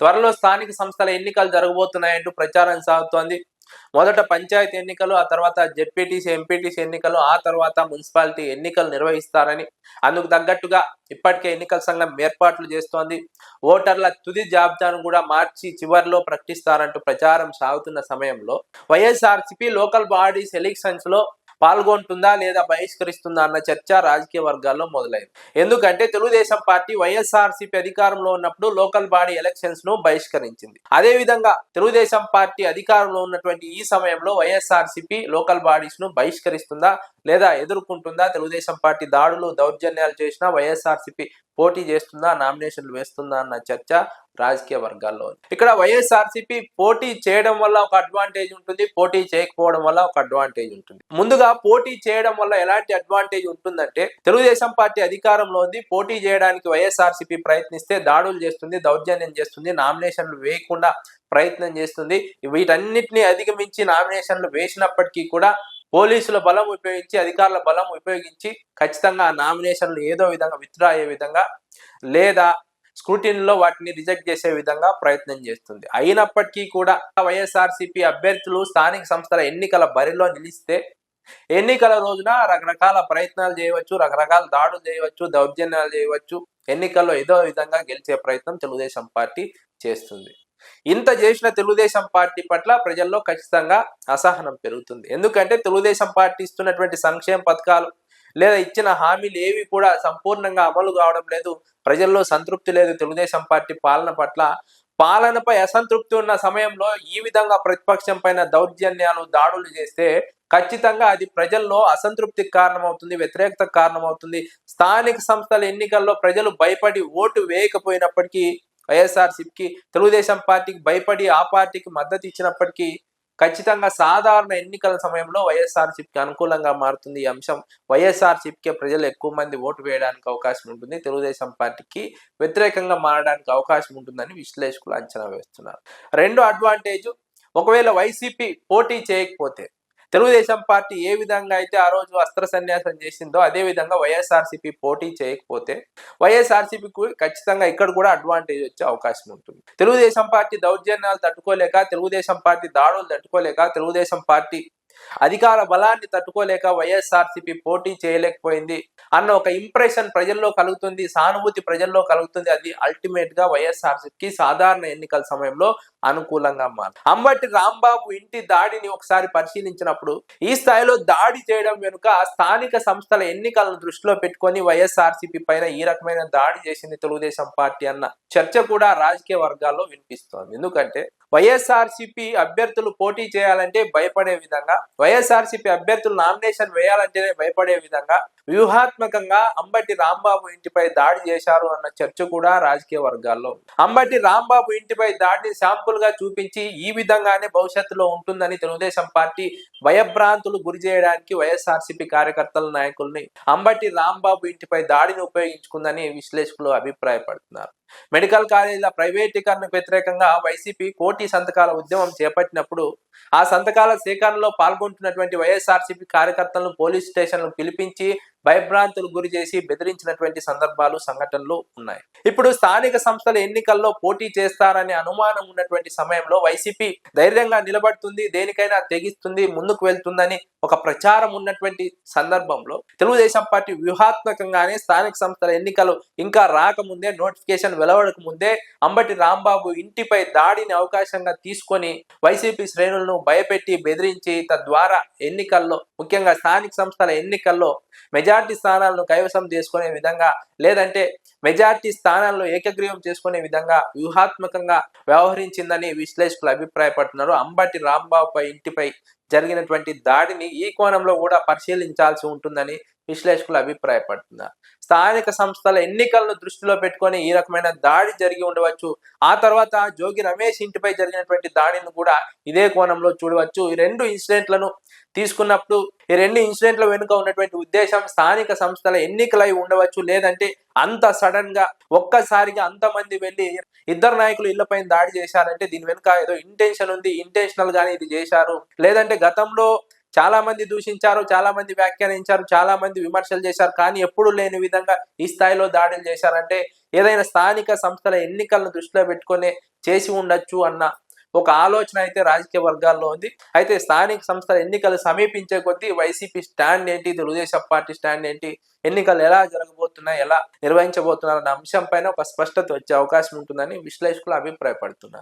త్వరలో స్థానిక సంస్థల ఎన్నికలు జరగబోతున్నాయంటూ ప్రచారం సాగుతోంది. మొదట పంచాయతీ ఎన్నికలు ఆ తర్వాత జెడ్పీటీసీ ఎంపీటీసీ ఎన్నికలు ఆ తర్వాత మున్సిపాలిటీ ఎన్నికలు నిర్వహిస్తారని అందుకు తగ్గట్టుగా ఇప్పటికే ఎన్నికల సంఘం ఏర్పాట్లు చేస్తోంది. ఓటర్ల తుది జాబితాను కూడా మార్చి చివరిలో ప్రకటిస్తారంటూ ప్రచారం సాగుతున్న సమయంలో వైఎస్ఆర్సీపీ లోకల్ బాడీస్ ఎలక్షన్స్లో పాల్గొంటుందా లేదా బహిష్కరిస్తుందా అన్న చర్చ రాజకీయ వర్గాల్లో మొదలైంది. ఎందుకంటే తెలుగుదేశం పార్టీ వైఎస్ఆర్సీపీ అధికారంలో ఉన్నప్పుడు లోకల్ బాడీ ఎలక్షన్స్ను బహిష్కరించింది. అదే విధంగా తెలుగుదేశం పార్టీ అధికారంలో ఉన్నటువంటి ఈ సమయంలో వైఎస్ఆర్సీపీ లోకల్ బాడీస్ను బహిష్కరిస్తుందా లేదా ఎదుర్కొంటుందా తెలుగుదేశం పార్టీ దాడులు దౌర్జన్యాలు చేసినా వైఎస్ఆర్సీపీ పోటీ చేస్తుందా నామినేషన్లు వేస్తుందా అన్న చర్చ రాజకీయ వర్గాల్లో ఇక్కడ వైఎస్ఆర్సీపీ పోటీ చేయడం వల్ల ఒక అడ్వాంటేజ్ ఉంటుంది పోటీ చేయకపోవడం వల్ల ఒక అడ్వాంటేజ్ ఉంటుంది. ముందుగా పోటీ చేయడం వల్ల ఎలాంటి అడ్వాంటేజ్ ఉంటుందంటే తెలుగుదేశం పార్టీ అధికారంలో ఉంది పోటీ చేయడానికి వైఎస్ఆర్సీపీ ప్రయత్నిస్తే దాడులు చేస్తుంది దౌర్జన్యం చేస్తుంది నామినేషన్లు వేయకుండా ప్రయత్నం చేస్తుంది. వీటన్నిటిని అధిగమించి నామినేషన్లు వేసినప్పటికీ కూడా పోలీసుల బలం ఉపయోగించి అధికారుల బలం ఉపయోగించి ఖచ్చితంగా ఆ నామినేషన్లు ఏదో విధంగా విత్డ్రా అయ్యే విధంగా లేదా స్క్రూటిన్లో వాటిని రిజెక్ట్ చేసే విధంగా ప్రయత్నం చేస్తుంది. అయినప్పటికీ కూడా వైఎస్ఆర్సీపీ అభ్యర్థులు స్థానిక సంస్థల ఎన్నికల బరిలో నిలిస్తే ఎన్నికల రోజున రకరకాల ప్రయత్నాలు చేయవచ్చు రకరకాల దాడులు చేయవచ్చు దౌర్జన్యాలు చేయవచ్చు. ఎన్నికల్లో ఏదో విధంగా గెలిచే ప్రయత్నం తెలుగుదేశం పార్టీ చేస్తుంది. ఇంత చేసిన తెలుగుదేశం పార్టీ పట్ల ప్రజల్లో ఖచ్చితంగా అసహనం పెరుగుతుంది. ఎందుకంటే తెలుగుదేశం పార్టీ ఇస్తున్నటువంటి సంక్షేమ పథకాలు లేదా ఇచ్చిన హామీలు ఏవి కూడా సంపూర్ణంగా అమలు కావడం లేదు. ప్రజల్లో సంతృప్తి లేదు. తెలుగుదేశం పార్టీ పాలన పట్ల పాలనపై అసంతృప్తి ఉన్న సమయంలో ఈ విధంగా ప్రతిపక్షం పైన దౌర్జన్యాలు దాడులు చేస్తే ఖచ్చితంగా అది ప్రజల్లో అసంతృప్తికి కారణమవుతుంది వ్యతిరేకతకు కారణమవుతుంది. స్థానిక సంస్థల ఎన్నికల్లో ప్రజలు భయపడి ఓటు వేయకపోయినప్పటికీ వైఎస్ఆర్సీపీకి తెలుగుదేశం పార్టీకి భయపడి ఆ పార్టీకి మద్దతు ఇచ్చినప్పటికీ ఖచ్చితంగా సాధారణ ఎన్నికల సమయంలో వైఎస్ఆర్సీపీకి అనుకూలంగా మారుతుంది ఈ అంశం. వైఎస్ఆర్సీపీకే ప్రజలు ఎక్కువ మంది ఓటు వేయడానికి అవకాశం ఉంటుంది. తెలుగుదేశం పార్టీకి వ్యతిరేకంగా మారడానికి అవకాశం ఉంటుందని విశ్లేషకులు అంచనా వేస్తున్నారు. రెండో అడ్వాంటేజ్. ఒకవేళ వైసీపీ పోటీ చేయకపోతే తెలుగుదేశం పార్టీ ఏ విధంగా అయితే ఆ రోజు అస్త్ర సన్యాసం చేసిందో అదే విధంగా వైఎస్ఆర్సీపీ పోటీ చేయకపోతే వైఎస్ఆర్సీపీకి ఖచ్చితంగా ఇక్కడ కూడా అడ్వాంటేజ్ వచ్చే అవకాశం ఉంటుంది. తెలుగుదేశం పార్టీ దౌర్జన్యాలు తట్టుకోలేక తెలుగుదేశం పార్టీ దాడులు తట్టుకోలేక తెలుగుదేశం పార్టీ అధికార బలాన్ని తట్టుకోలేక వైఎస్ఆర్సీపీ పోటీ చేయలేకపోయింది అన్న ఒక ఇంప్రెషన్ ప్రజల్లో కలుగుతుంది సానుభూతి ప్రజల్లో కలుగుతుంది. అది అల్టిమేట్గా వైఎస్ఆర్సీపీకి సాధారణ ఎన్నికల సమయంలో అనుకూలంగా మారు. అంబటి రాంబాబు ఇంటి దాడిని ఒకసారి పరిశీలించినప్పుడు ఈ స్థాయిలో దాడి చేయడం వెనుక స్థానిక సంస్థల ఎన్నికలను దృష్టిలో పెట్టుకొని వైఎస్ఆర్సీపీ పైన ఈ రకమైన దాడి చేసింది తెలుగుదేశం పార్టీ అన్న చర్చ కూడా రాజకీయ వర్గాల్లో వినిపిస్తోంది. ఎందుకంటే వైఎస్ఆర్సీపీ అభ్యర్థులు పోటీ చేయాలంటే భయపడే విధంగా వైఎస్ఆర్సీపీ అభ్యర్థులు నామినేషన్ వేయాలంటేనే భయపడే విధంగా వ్యూహాత్మకంగా అంబటి రాంబాబు ఇంటిపై దాడి చేశారు అన్న చర్చ కూడా రాజకీయ వర్గాల్లో అంబటి రాంబాబు ఇంటిపై దాడిని శాంపుల్గా చూపించి ఈ విధంగానే భవిష్యత్తులో ఉంటుందని తెలుగుదేశం పార్టీ భయభ్రాంతులు గురి చేయడానికి వైఎస్ఆర్సీపీ కార్యకర్తల నాయకుల్ని అంబటి రాంబాబు ఇంటిపై దాడిని ఉపయోగించుకుందని విశ్లేషకులు అభిప్రాయపడుతున్నారు. మెడికల్ కాలేజీల ప్రైవేటీకరణకు వ్యతిరేకంగా వైసీపీ కోటి సంతకాల ఉద్యమం చేపట్టినప్పుడు ఆ సంతకాల సేకరణలో పాల్గొంటున్నటువంటి వైఎస్ఆర్సీపీ కార్యకర్తలను పోలీస్ స్టేషన్లకు పిలిపించి భయభ్రాంతులు గురి చేసి బెదిరించినటువంటి సందర్భాలు సంఘటనలు ఉన్నాయి. ఇప్పుడు స్థానిక సంస్థల ఎన్నికల్లో పోటీ చేస్తారనే అనుమానం ఉన్నటువంటి సమయంలో వైసీపీ ధైర్యంగా నిలబడుతుంది దేనికైనా తెగిస్తుంది ముందుకు వెళ్తుందని ఒక ప్రచారం ఉన్నటువంటి సందర్భంలో తెలుగుదేశం పార్టీ వ్యూహాత్మకంగానే స్థానిక సంస్థల ఎన్నికలు ఇంకా రాకముందే నోటిఫికేషన్ వెలువడక ముందే అంబటి రాంబాబు ఇంటిపై దాడిని అవకాశంగా తీసుకొని వైసీపీ శ్రేణులను భయపెట్టి బెదిరించి తద్వారా ఎన్నికల్లో ముఖ్యంగా స్థానిక సంస్థల ఎన్నికల్లో మెజార్టీ స్థానాలను కైవసం చేసుకునే విధంగా లేదంటే మెజార్టీ స్థానాల్లో ఏకగ్రీవం చేసుకునే విధంగా వ్యూహాత్మకంగా వ్యవహరించిందని విశ్లేషకులు అభిప్రాయపడుతున్నారు. అంబటి రాంబాబుపై ఇంటిపై జరిగినటువంటి దాడిని ఈ కోణంలో కూడా పరిశీలించాల్సి ఉంటుందని విశ్లేషకులు అభిప్రాయపడుతున్నారు. స్థానిక సంస్థల ఎన్నికలను దృష్టిలో పెట్టుకొని ఈ రకమైన దాడి జరిగి ఉండవచ్చు. ఆ తర్వాత జోగి రమేష్ ఇంటిపై జరిగినటువంటి దాడిని కూడా ఇదే కోణంలో చూడవచ్చు. ఈ రెండు ఇన్సిడెంట్లను తీసుకున్నప్పుడు ఈ రెండు ఇన్సిడెంట్ల వెనుక ఉన్నటువంటి ఉద్దేశం స్థానిక సంస్థల ఎన్నికలై ఉండవచ్చు. లేదంటే అంత సడన్గా ఒక్కసారిగా అంతమంది వెళ్ళి ఇద్దరు నాయకులు ఇళ్ళపైన దాడి చేశారంటే దీని వెనుక ఏదో ఇంటెన్షన్ ఉంది. ఇంటెన్షనల్ గానే ఇది చేశారు. లేదంటే గతంలో చాలా మంది దూషించారు చాలా మంది వ్యాఖ్యానించారు చాలా మంది విమర్శలు చేశారు కానీ ఎప్పుడు లేని విధంగా ఈ స్థాయిలో దాడులు చేశారంటే ఏదైనా స్థానిక సంస్థల ఎన్నికలను దృష్టిలో పెట్టుకొని చేసి ఉండొచ్చు అన్న ఒక ఆలోచన అయితే రాజకీయ వర్గాల్లో ఉంది. అయితే స్థానిక సంస్థల ఎన్నికలు సమీపించే కొద్దీ వైసీపీ స్టాండ్ ఏంటి తెలుగుదేశం పార్టీ స్టాండ్ ఏంటి ఎన్నికలు ఎలా జరగబోతున్నాయి ఎలా నిర్వహించబోతున్నారు అన్న అంశం పైన ఒక స్పష్టత వచ్చే అవకాశం ఉంటుందని విశ్లేషకులు అభిప్రాయపడుతున్నారు.